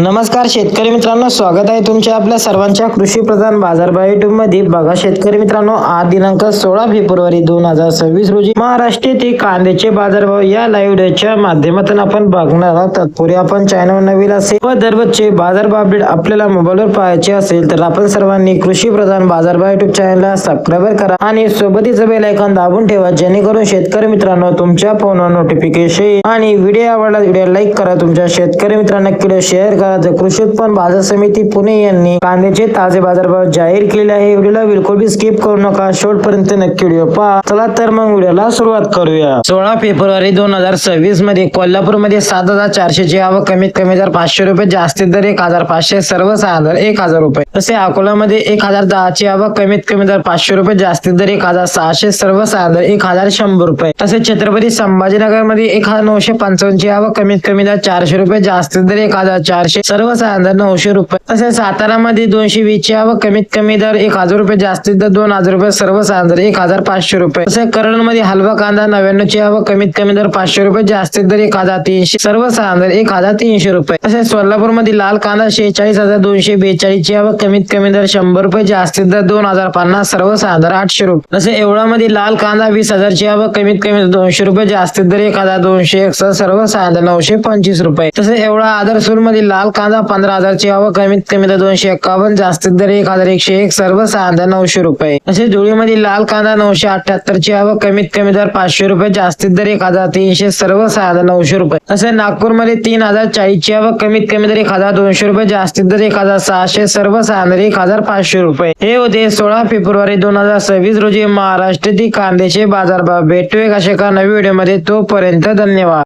नमस्कार शेतकरी मित्रांनो स्वागत आहे तुमच्या आपल्या सर्वांच्या कृषी प्रधान बाजारभाव युट्यूबमध्ये. बघा शेतकरी मित्रांनो आज दिनांक सोळा फेब्रुवारी दोन हजार सव्वीस रोजी महाराष्ट्रातील कांद्याचे बाजारभाव या लाईव्ह व्हिडिओच्या माध्यमातून आपण बघणार आहोत. तत्पूर्वी आपण चॅनल नवीन असेल व दररोजचे बाजारभाव अपडेट आपल्याला मोबाईलवर पाहायचे असेल तर आपण सर्वांनी कृषी प्रधान बाजारभाव युट्यूब चॅनलला सबस्क्राईब करा आणि सोबतीचं बेल आयकॉन दाबून ठेवा जेणेकरून शेतकरी मित्रांनो तुमच्या फोनवर नोटिफिकेशन आणि व्हिडिओ आवडला व्हिडिओ लाईक करा. तुमच्या शेतकरी मित्रांना व्हिडिओ शेअर करा. तर कृषी उत्पन्न बाजार समिती पुणे यांनी कांद्याचे ताजे बाजारभाव जाहीर केलेले आहे. व्हिडिओला बिलकुल बी स्किप करू नका. शेवटपर्यंत नक्की व्हिडिओ पहा. चला तर मग व्हिडिओला सुरुवात करूया. सोळा फेब्रुवारी दोन हजार सव्वीसमध्ये कोल्हापूरमध्ये सात हजार चारशे ची आवक कमीत कमी दर पाचशे रुपये जास्तीत दर एक हजार पाचशे सर्वसाधारण दर एक हजार रुपये. तसे अकोल्यामध्ये एक हजार दहा ची आवक कमीत कमी दर पाचशे रुपये जास्तीत दर एक हजार सहाशे सर्वसाधारण दर एक हजार शंभर रुपये. तसेच छत्रपती संभाजीनगरमध्ये एक हजार नऊशे पंचावन्न ची आवक कमीत कमी दर चारशे रुपये जास्तीत दर एक हजार चारशे सर्वसाधारण नऊशे रुपये. तसेच सातारा मध्ये दोनशे वीस ची आवक कमीत कमी दर एक हजार रुपये जास्तीत दर दोन हजार रुपये सर्वसाधारण एक हजार पाचशे रुपये. तसेच करडमध्ये हलवा कांदा नव्याण्णव ची आवक कमीत कमी दर पाचशे रुपये जास्तीत दर एक हजार तीनशे सर्वसाधारण एक हजार तीनशे रुपये. तसेच सोलापूरमध्ये लाल कांदा शेहेचाळीस हजार दोनशे बेचाळीस ची आवक कमीत कमी दर शंभर रुपये जास्तीत दर दोन हजार पन्नास सर्वसाधारण आठशे रुपये. तसे एवढा मध्ये लाल कांदा वीस हजार ची आवक कमीत कमी दोनशे रुपये जास्तीत दर एक हजार दोनशे एकसष्ट सर्वसाधारण नऊशे पंचवीस रुपये. तसे एवढा आदरसूरमध्ये लाल कांदा पंधरा हजार ची कमीत कमी दर दोनशे एक्कावन्न जास्तीत दर एक हजार एकशे एक सर्वसाधारण साधा नऊशे रुपये. तसेच धुळीमध्ये लाल कांदा नऊशे अठ्याहत्तर ची हवं कमीत कमी दर पाचशे रुपये जास्तीत दर एक हजार तीनशे सर्व सर्वसाधारण नऊशे रुपये. तसेच नागपूरमध्ये तीन हजार चाळीस ची आवक कमीत कमी दर एक हजार दोनशे रुपये जास्तीत दर एक हजार सहाशे सर्व साधारण एक हजार पाचशे रुपये. हे होते सोळा फेब्रुवारी दोन हजार सव्वीस रोजी महाराष्ट्रातील कांद्याचे बाजारभाव. भेटूया कशा एका नवीन व्हिडिओमध्ये. तोपर्यंत धन्यवाद.